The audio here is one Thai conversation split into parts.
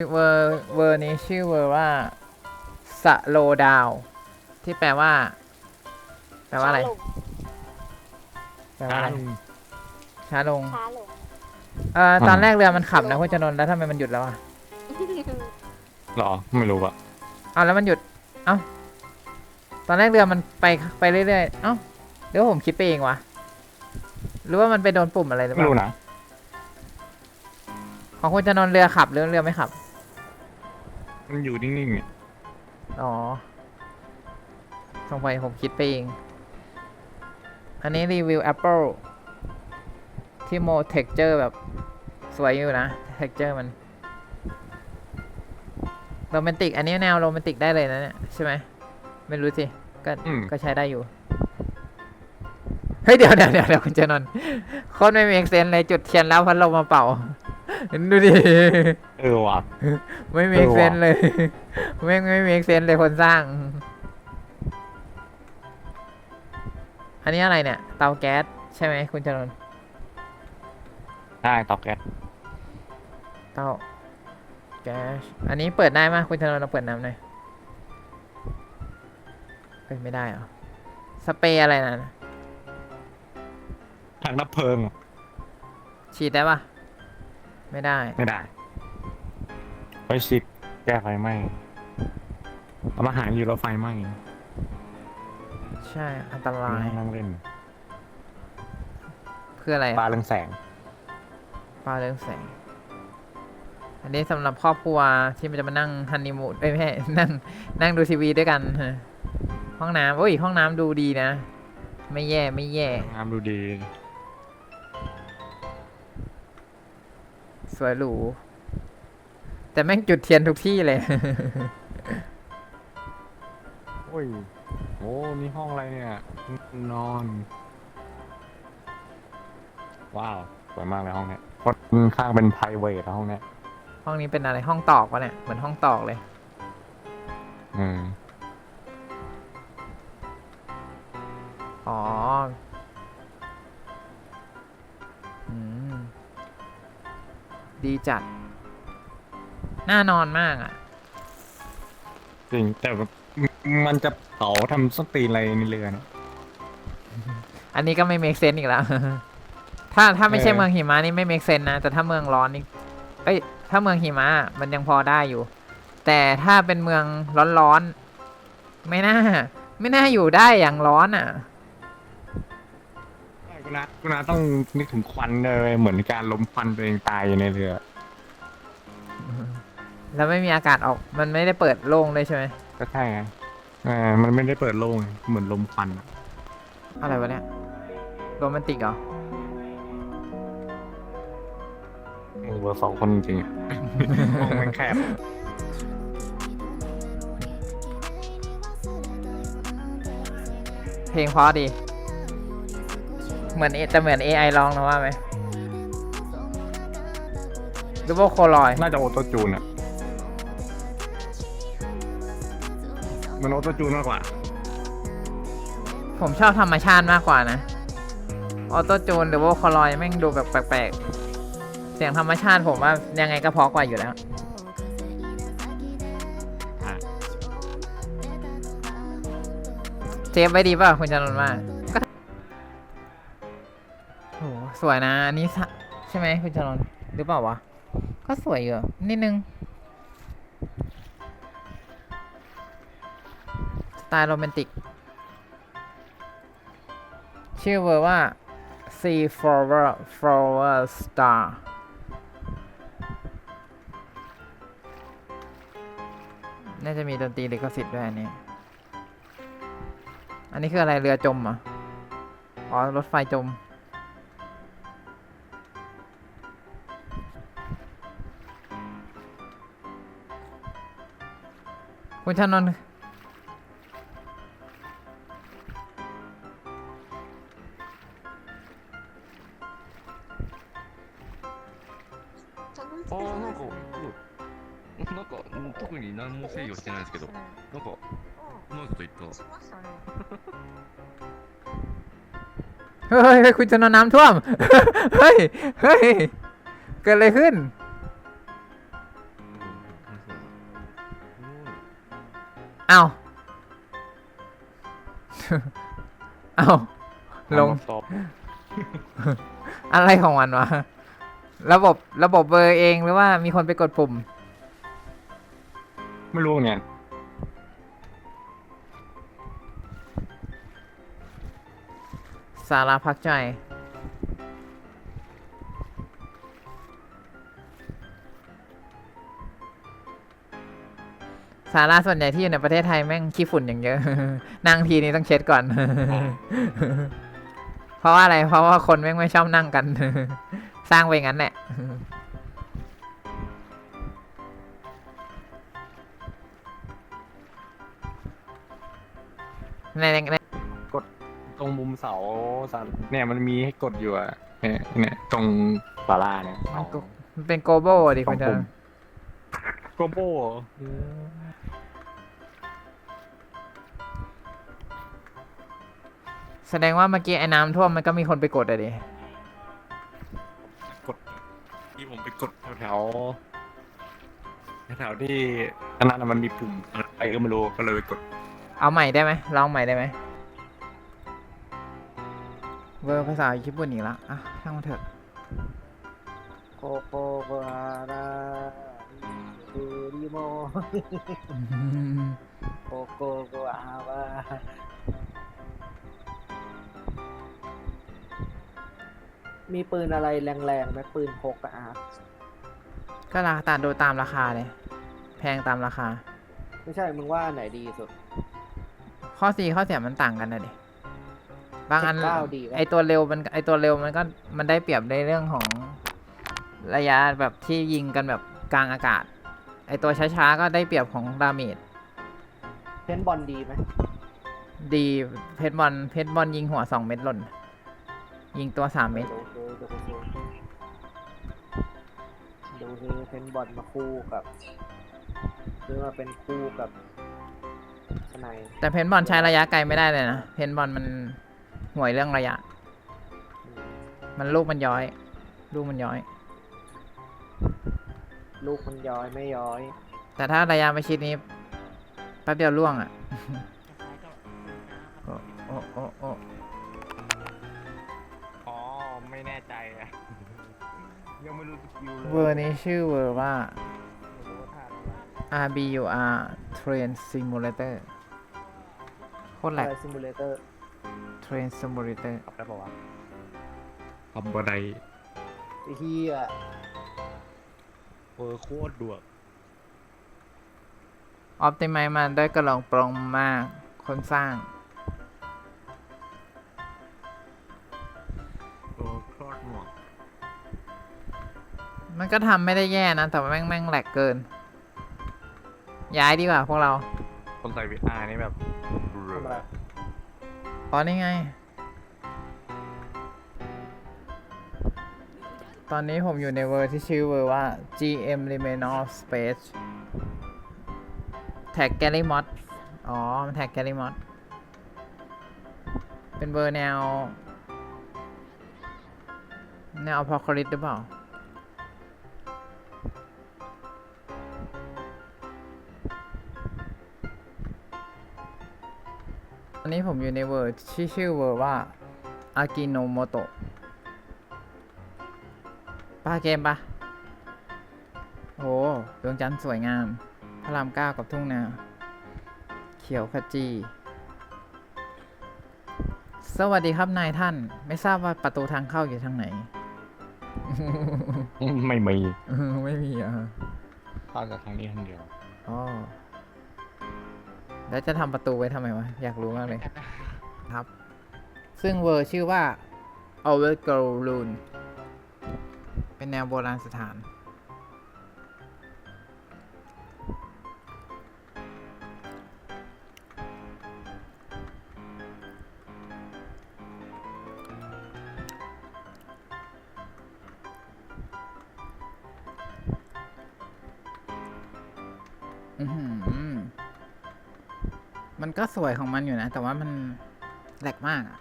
เวอร์เวอร์นี้ชื่อเวอร์ว่าสโลดาวที่แปลว่า แปลว่าอะไร แปลว่าอะไรช้าลงช้าลงเอ่อตอนแรกเรือมันขับนะคุณจนนท์แล้วทำไมมันหยุดแล้วอะหรอ ไม่รู้อะเอาแล้วมันหยุด เอ้า ตอนแรกเรือมันไปไปเรื่อยๆ เอ้าหรือว่าผมคิดไปเองวะ หรือว่ามันไปโดนปุ่มอะไรหรือเปไม่รู้ล่านะ ของคุณจนนท์เรือขับหรือเรือไม่ขับ มันอยู่นิ่งๆเนี่ยอ๋อสงสัยผมคิดไปเอง อันนี้รีวิว Apple ที่โม texture แบบ สวยอยู่นะ texture มันโรแมนติก อันนี้แนวโรแมนติกได้เลยนะเนี่ย ใช่ไหม ไม่รู้สิ ก็ก็ใช้ได้อยู่ เฮ้ย เดี๋ยวเดี๋ยวเดี๋ยวเดี๋ยวคุณเจนนท์โคตรไม่มีเซนเลยจุดเทียนแล้วพัดลมมาเป่า ดูดิ เออว่ะ ไม่มีเออว่ะเซนเลยไม่ไม่มีเซนเลยคนสร้าง อันนี้อะไรเนี่ย เตาแก๊สใช่ไหมคุณจรนได้ตอกแก๊สเตาแก๊สอันนี้เปิดได้ไหมยคุณจรนเราเปิดน้ำหน่อยเปิดไม่ได้เหรอสเปรย์อะไรนะถังดับเพลิงอะฉีดได้ปะไม่ได้ไม่ได้ ไฟชิดแก้ไฟไหม้เอามาหารอยู่แล้วไฟไหม้ใช่อันตรายนั่งเล่นเพื่ออะไรปลาอะเรืองแสงปลาเรื่องแสง อันนี้สำหรับครอบครัวที่มันจะมานั่งฮันนีมูนเอ้ยไม่ใช่นั่งนั่งดูทีวีด้วยกันฮะห้องน้ำโอ้ยห้องน้ำดูดีนะ ไม่แย่ไม่แย่งามดูดี สวยหรู แต่แม่งจุดเทียนทุกที่เลย โอ้ยโอ้นี่ห้องอะไรเนี่ย นอน ว้าว สวยมากเลยห้องเนี้ยเพราะข้างเป็นไพรเวทห้องเนี้ย ห้องนี้เป็นอะไรห้องตอกวะเนี่ย เหมือนห้องตอกเลย อืม อ๋อ อืม ดีจัด น่านอนมากอะ จริงแต่แบบมันจะเผาทำส้นตีนอะไรในเรือเนี่ยอันนี้ก็ไม่ make sense อีกแล้ว ถ้าถ้าไม่ใช่เออ เมืองหิมะนี่ไม่ make sense นะ แต่ถ้าเมืองร้อนนี่ เอ้ย ถ้าเมืองหิมะมันยังพอได้อยู่ แต่ถ้าเป็นเมืองร้อนๆ ไม่น่า ไม่น่าอยู่ได้อย่างร้อนอะใช่คุณนาคุณนาต้องนึกถึงควันเลยเหมือนการลมควันตัวเองตายอยู่ในเรือ แล้วไม่มีอากาศออก มันไม่ได้เปิดโล่งเลยใช่ไหมก็ใช่ไงเออมันไม่ได้เปิดโล่งเหมือนลมควันอะอะไรวะเนี่ยโรแมนติกเหรอเออเบอร์สองคนจริงๆอะ ห้องมันแคบ เพลงเพราะดี เหมือน A- จะเหมือน AI ร้องนะว่าไหมหรือว่าโคลอย น่าจะโอโตจูนอะ มันโอโตจูนมากกว่า ผมชอบธรรมชาติมากกว่านะ ออโต้จูนหรือว่าโคลอยแม่งดูแบบแปลกๆ เสียงธรรมชาติผมว่ายังไงก็เพอกว่าอยู่แล้วอะเซฟไว้ดีป่ะคุณจันทร์ว่าก็โหสวยนะอันนี้สะใช่ไหมคุณจันทร์หรือเปล่าวะ ก็สวยอยู่นิดนึง ไตล์โรแมนติก ชื่อเวอร์ว่า Sea Flower Flower Star น่าจะมีดนตรีลิขสิทธิ์ด้วยอันนี้ อันนี้คืออะไรเรือจมอะอ๋อ รถไฟจม คุณชานนท์ うまいこと言ったしましたね。 เฮ้ยเฮ้ยคุณชานนท์น้ำท่วม เฮ้ย เฮ้ย เกิดอะไรขึ้น う เอ้า เอ้า ลง ตอบ อะไรของมันวะ ระบบระบบเบอร์เองหรือว่ามีคนไปกดปุ่ม ไม่รู้เนี่ สาราพักใจ สาราส่วนใหญ่ที่อยู่ในประเทศไทยแม่งขี้ฝุ่นอย่างเยอะ นั่งทีนี้ต้องเช็ดก่อน เพราะว่าอะไร เพราะว่าคนแม่งไม่ชอบนั่งกัน สร้างไปงั้นแหละในในใน ตรงมุมเสาสันเนี่ยมันมีให้กดอยู่อะเนี่ยเนี่ยตรงศาลาเนี่ยมันก็มันเป็นโกโบดิคุณเจอโกโบแสดงว่าเมื่อกี้ไอ้น้ำท่วมมันก็มีคนไปกดอะดิ กด ที่ผมไปกดแถวๆแถวๆที่อันนั้นนะมันมีปุ่มอะไรก็ไม่รู้ก็เลยไปกด เอาใหม่ได้ไหมลองใหม่ได้ไหม เวอร์ภาษาญี่ปุ่นอีกละอะช่างมันเถอะโกโกโกอาราดูริโมโกโกโกอาวามีปืนอะไรแรงๆไหมปืนพกอะอาร์ตก็ราคาตามดูตามราคาเลย แพงตามราคา ไม่ใช่ มึงว่าอันไหนดีสุด ข้อสีข้อเสียมันต่างกันนะดิ บางอัน19ดีไหมไอตัวเร็วมันไอตัวเร็วมันก็มันได้เปรียบในเรื่องของระยะแบบที่ยิงกันแบบกลางอากาศ ไอตัวช้าๆก็ได้เปรียบของดาเมจเพนบอลดีไหมดีเพชรบอลเพชรบอลยิงหัวสองเม็ดหล่น ยิงตัวสามเม็ดดูดูดูดูดูคือเพนบอลมาคู่กับคือมาเป็นคู่กับสไนด์แต่เพนบอลใช้ระยะไกลไม่ได้เลยนะ เพนบอลมัน ห่วยเรื่องระยะอืมมันลูกมันย้อย ลูกมันย้อย ลูกมันย้อยไม่ย้อย แต่ถ้าระยะประชิดนี้แป๊บเดียวล่วงอะ โอ้โอ้โอ้โอ้อ๋อ ไม่แน่ใจอะ ยังไม่รู้สกิลเลยเวอร์นี้ชื่อเวอร์ว่า ไม่รู้ว่าท่าอะไร RBUR Train Simulator โคตรแหลกซิมูเลเตอร์ Train Simulator ขับได้ปะวะขับบันไดไอ้เฮียเออโคตรด่วน Optimize มันได้กระลองปรองมาก คนสร้างเออโคตรหน่วงมันก็ทำไม่ได้แย่นะ แต่ว่าแม่งแม่งแหลกเกิน ย้ายดีกว่าพวกเรา คนใส่ VR นี่แบบทำอะไร อ๋อนี่ไง ตอนนี้ผมอยู่ในเวอร์ที่ชื่อเวอร์ว่า GM Remain of Space แท็กแกลลี่มอดอ๋อ มันแท็กแกลลี่มอดเป็นเวอร์แนว แนวพอคริสหรือเปล่า นนี้ผมอยู่ในเวอร์ที่ชื่อเวอร์ว่าอากิโนโมโตะป้าเกมปะโอ้ดวงจันทร์สวยงาม พระรามเก้ากับทุ่งนา เขียวขจี สวัสดีครับนายท่าน ไม่ทราบว่าประตูทางเข้าอยู่ทางไหน ไม่มี ไม่มีอะเข้าจากทางนี้ทางเดียวอ๋อ แล้วจะทำประตูไว้ทำไมวะ อยากรู้มากเลยครับ ซึ่งเวอร์ชื่อว่า o v e r g o r u n เป็นแนวโบราณสถาน อือหือ มันก็สวยของมันอยู่นะ แต่ว่ามันแหลกมากอะ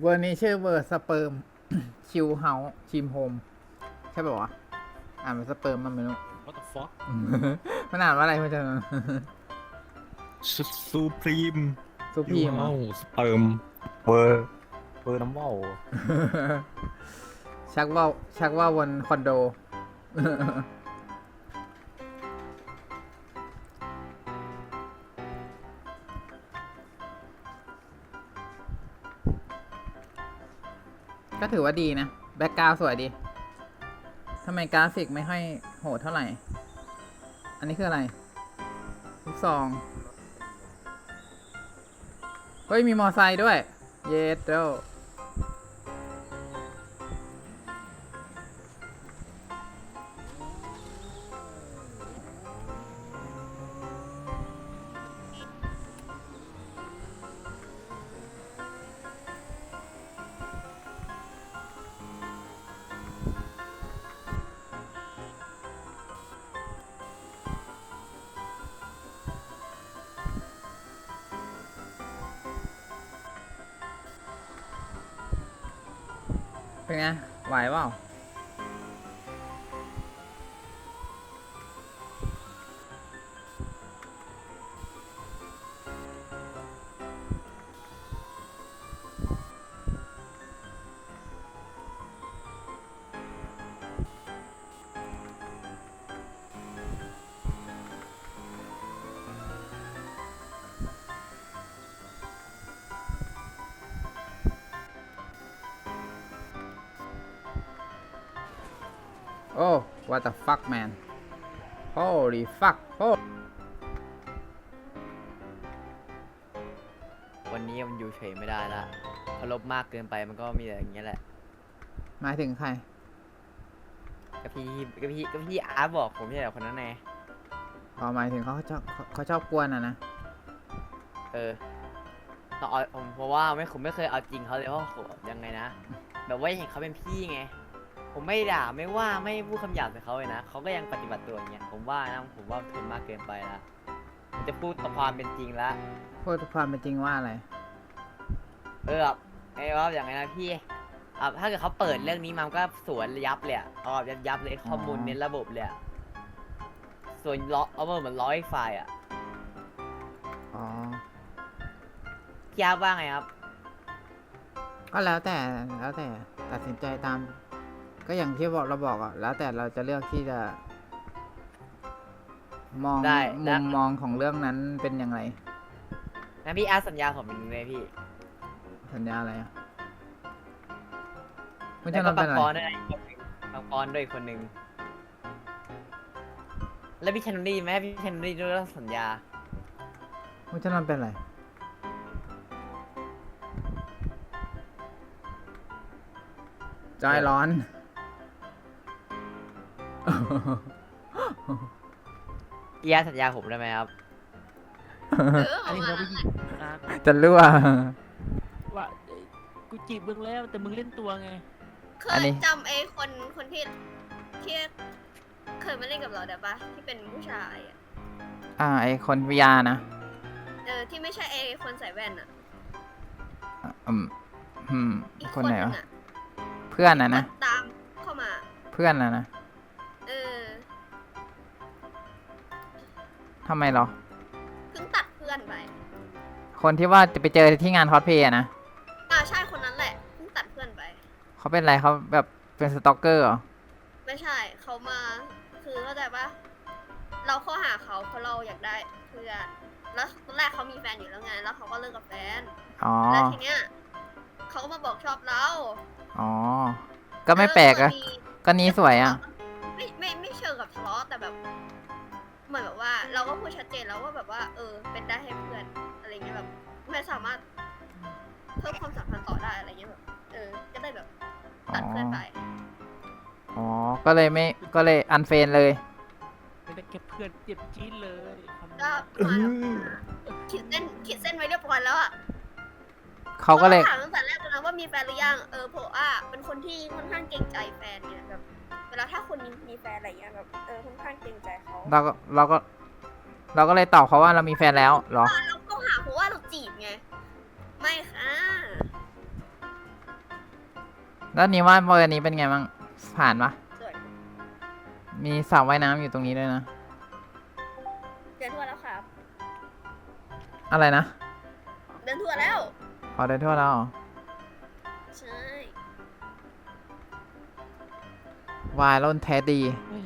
เวอร์นี้ชื่อเวอร์สเปิร์มชิวเฮาชิมโฮม ใช่ป่าวะอ่านเป็นสเปิร์มมันไม่รู้ what the fuck มันอ่านว่าอะไรคุณเจนนท์ซูพรีมซูพีมเหรอ สเปิร์มเวอร์เวอร์น้ำว่าว ชักว่าชักว่าวนคอนโด ก็ถือว่าดีนะ แบ็กกราวสวยดีทำไมกราฟิกไม่ค่อยโหดเท่าไหร่ อันนี้คืออะไรลูกซอง เฮ้ย มีมอไซค์ด้วย เยสเดล เป็นไง ไหวเปล่า what the fuck man holy fuck oh วันนี้มันอยู่เฉยไม่ได้ละพอลบมากเกินไปมันก็มีแต่อย่างเงี้ยแหละ หมายถึงใคร ก็พี่ก็พี่ก็พี่อาร์ตบอกผมไม่ใช่เหรอคนนั้นไงอ๋อหมายถึงเขาชอบเขาเขาชอบกวนอะนะ เออต้องเอาผมเพราะว่าไม่ผมไม่เคยเอาจริงเขาเลยเพราะโหยังไงนะ แบบว่าเห็นเขาเป็นพี่ไง ผมไม่ด่าไม่ว่าไม่พูดคำหยาบใส่เขาเลยนะเขาก็ยังปฏิบัติตัวอย่างเงี้ยผมว่านะผมว่าทนมากเกินไปละผมจะพูดต่อความเป็นจริงละพูดความเป็นจริงว่าอะไร เออแบบไอ้ว่าอย่างไงนะพี่อะถ้าเกิดเขาเปิดเรื่องนี้มามันก็สวนยับเลยอะเอาแบบยับๆเลยข้อมูลอ๋อเน้นระบบเลยอะส่วนล้อเอาเหมือนร้อยไฟล์อะอ๋อ พี่อาร์ตว่าไงครับ ก็แล้วแต่แล้วแต่ตัดสินใจตาม ก็อย่างที่บอกเราบอกอะแล้วแต่เราจะเลือกที่จะ มองได้มุได้มมองของเรื่องนั้นเป็นยังไงงั้นพี่อาร์ตสัญญาผมเป็นเลยพี่สัญญาอะไรอะคุณแล้จะวก็นำปัเป็นงอะไรปอนด้วยนะอีกคนหนึ่งปังปอนด้วยอีกคนหนึ่งแล้วพี่แคนดี้ไหมพี่แคนดี้ด้วยต้องสัญญา คุณจะนำเป็นอะไรใจร้อน พี่อาร์ตสัญญาผมได้ไหมครับอันนี้เราผู้หญิงนะจะรั่ว ว่าเอ้ยกูจีบมึงแล้วแต่มึงเล่นตัวไง เคอันยนี้ จำไอ้คนคนที่ที่เคยมาเล่นกับเราได้ปะที่เป็นผู้ชายอะอ่าไอคนวิยานะเออที่ไม่ใช่ไอ้คนใส่แว่นอะอืมอืมอีกคคนนไหนนึวะงอะเพื่อนนะนะ ตามเข้ามา เพื่อนนะนะำไมเหรอ เพิ่งตัดเพื่อนไปคนที่ว่าจะไปเจอที่งานคอสเพลย์อะนะอ่าใช่คนนั้นแหละเพิ่งตัดเพื่อนไป เขาเป็นอะไรเขาแบบเป็นสตอกเกอร์เหรอ ไม่ใช่เขามาคือเข้าใจปะเราเข้าหาเขาเพราะเราอยากได้เพื่อนแล้วตอนแรกเขามีแฟนอยู่แล้วไงแล้วเขาก็เลิกกับแฟนอ๋อ แล้วทีเนี้ยเขาก็มาบอกชอบเราอ๋อ ก็ไม่แปลกอะเออก็นี้สวยอะ ไม่ไม่ไม่เชิงกับทะเลาะแต่แบบ เหมือนแบบว่าเราก็พูดชัดเจนแล้วว่าแบบว่า เออ เป็นได้ให้เพื่อนอะไรเงี้ยแบบไม่สามารถเพิ่มความสัมพันธ์ต่อได้อะไรเงี้ยแบบเออ ก็ได้แบบอ๋ตัดอเพื่อนไป อ๋อ ก็เลยไม่ ก็เลยอันเฟนเลย ไม่ได้แค่เพื่อนเจ็บจี๊ดเลยคำนี้ก็ประมาณแบบขีดเส้นขีดเส้นไว้เรียบร้อยแล้วอะเขาก็เลยถามตั้งแต่แรกเลยนะว่ามีแฟนหรือยัง เออผมอะเป็นคนที่ค่อนข้างเกรงใจแฟนเนี่ยแบบ เวลาถ้าคนมีมีแฟนอะไรเงี้ยแบบเออค่อนข้างเกรงใจเขาเราก็เราก็ เราก็เลยตอบเขาว่าเรามีแฟนแล้วเหรอ เราก็หาเพราะว่าเราจีบไง ไม่ค่ะแล้วนี้ว่าเบอร์นี้เป็นไงบ้างผ่านปะสวยมีสระว่ายน้ำอยู่ตรงนี้ด้วยนะ เดินทั่วแล้วครับ อะไรนะ เดินทั่วแล้วขอได้ทั่วแล้วเหรอ วายล้นแท้ดี เฮ้ย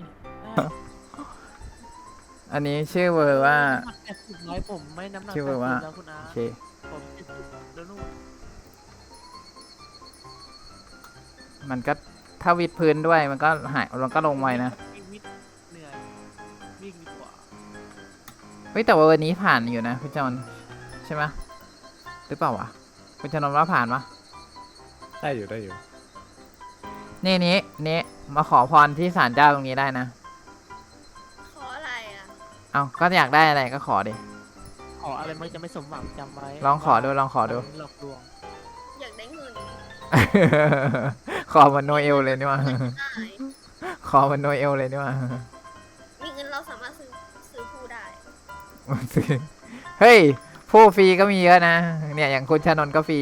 อันนี้ชื่อเวอร์ว่าแปดสิบร้อยผมไม่น้ำหนักชื่อว่าแปดสิบแล้วคุณอาโอเคผมเจ็ดสิบแล้วนู่นมันก็ถ้าวิดพื้นด้วยมันก็หายมันก็ลงไวนะวิ่งวิทย์เหนื่อยวิ่งดีกว่าเฮ้ยแต่ว่าวันนี้ผ่านอยู่นะคุณจอนใช่ไหมหรือเปล่าวะคุณจอนว่าผ่านปะได้อยู่ได้อยู่ นี่นี้นี่มาขอพรที่ศาลเจ้าตรงนี้ได้นะ ขออะไรอะเอาก็อยากได้อะไรก็ขอดิ ขออะไรมันจะไม่สมหวังจำไว้ลองขอดูลองขอดู หลอกลวงอยากได้เงินขอมันโนเอลเลยนี่หว่าได้ขอมันโนเอลเลยนี่หว่ามีเงินเราสามารถซื้อซื้อผู้ได้เฮ้ยผู้ฟรีก็มีเยอะนะ เนี่ยอย่างคุณชานนท์ก็ฟรี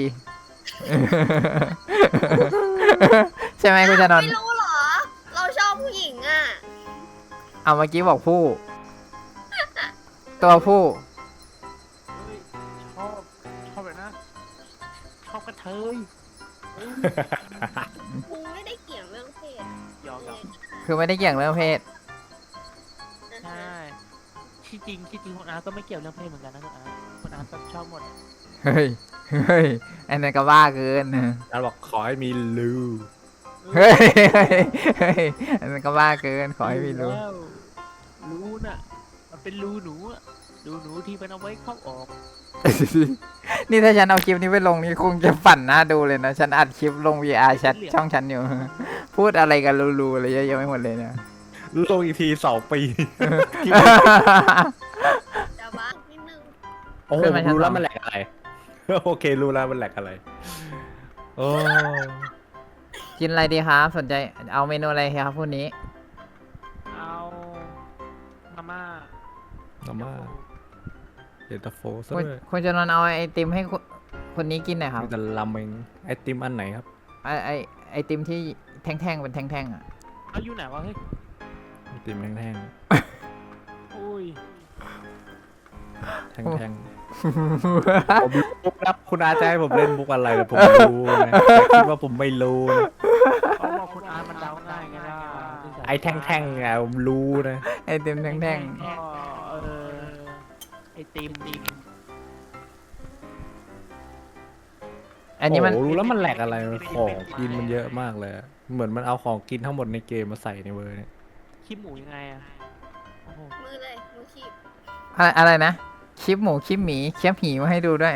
ใช่ไหมคุณชานนไม่ท์รู้เหรอ เราชอบผู้หญิงอะ เอาเมื่อกี้บอกผู้ ตัวผู้เฮ้ยชอบ ชอบเลยนะ ชอบกระเทยกูไม่ได้เกี่ยงเรื่องเพศหยอกหยอกคือไม่ได้เกี่ยงเรื่องเพศ ใช่ที่จริงที่จริงคุณอาก็ไม่เกี่ยวเรื่องเพศเหมือนกันนะคุณอาคุณอาก็ชอบหมด เฮ้ย เฮ้ยอันนั้นก็บ้าเกินการบอกขอให้มีลูเฮ้ยเฮ้ยเฮ้ยอันนั้นก็บ้าเกินขอให้พี่รู้แล้วรู้น่ะ มันเป็นรูหนูอะรูหนูที่มันเอาไว้เข้าออก นี่ถ้าฉันเอาคลิปนี้ไปลงนี่คงจะฝันหน้าดูเลยนะ ฉันอัดคลิปลง VR แชทช่องฉันอยู่ พูดอะไรกันรูๆอะไรเยอะแยะไปหมดเลยเนี่ยลงอีกทีสองปีแต่ว่านิดนึงโอ้โหขึ้นมาชั้นรู้แล้สวองมันแหลกอะไร โอเครู้แล้วมันแหลกอะไร โอ้กินอะไรดีครับ สนใจเอาเมนูอะไรครับพรุ่งนี้ เอามาม่ามาม่าเย็นตาโฟซะคุณด้วยคุณจะนอนเอาไอติมให้คุณคนนี้กินหน่อยครับมีแต่ลำเองไอติมอันไหนครับ ไอไอไอติมที่แท่งๆเป็นแท่งๆอะเอาอยู่ไหนวะเฮ้ยไอติมแท่งอุ้ย ๆแท่งๆ ผมรู้ครับคุณอาจะให้ผมเล่นมุกอะไรแต่ผมรู้นะแต่คิดว่าผมไม่รู้นะเขาบอกคุณอามันเดาง่ายไงล่ะไอแท่งๆอะผมรู้นะไอติมแท่งก็เออไอติมติมๆอันนี้มันโอ้โหรู้แล้วมันแหลกอะไรของกินมันเยอะมากเลยเหมือนมันเอาของกินทั้งหมดในเกมมาใส่ในเวอร์เนี่ยขี้หมูยังไงอะโอ้โหมือเลยมือขีบอะไรอะไรนะ คลิปหมูคลิปหมีแคปหีมาให้ดูด้วย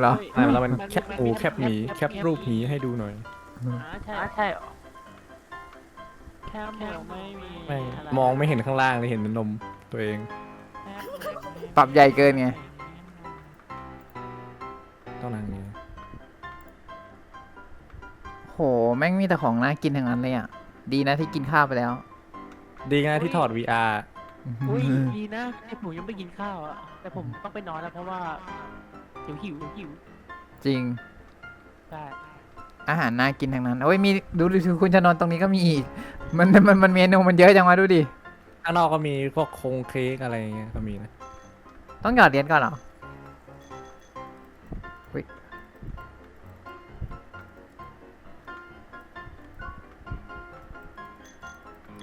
เหรอเฮ้ยแล้วมันแคปหมูแคปหมีแคปรูปหมีให้ดูหน่อยอ่าใช่ใช่เหรอแค่หมูไม่มีไม่ะรมองไม่เห็นข้างล่างเลยเห็นแต่นมตัวเอง แค่หมูไม่มีปรับใหญ่เกินไง ต้องนั่งอย่างนี้โห แม่งมีแต่ของน่ากินทั้งนั้นเลยอะ ดีนะที่กินข้าวไปแล้ว ดีนะที่ถอด VR อุ้ยดีนะไอหมูยังไม่กินข้าวอะแต่ผมต้องไปนอนแล้วเพราะว่าเดี๋ยวหิวเดี๋ยวหิวจริง ใช่อาหารน่ากินทั้งนั้นโอ้ยมีดูดูดูคุณชนนท์ตรงนี้ก็มีอีก มันมันมันเมนูมันเยอะจังวะดูดิ ข้างนอกก็มีพวกโครงเค้กอะไรอย่างเงี้ยก็มีนะต้องหยอดเหรียญก่อนเหรอ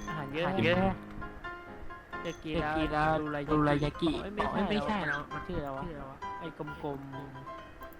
อาหารเยอะเยอะ เยากิระดูไรดูไรยากิไม่ไม่ใช่นะมันชื่ออะไรวะไอ้กลมๆ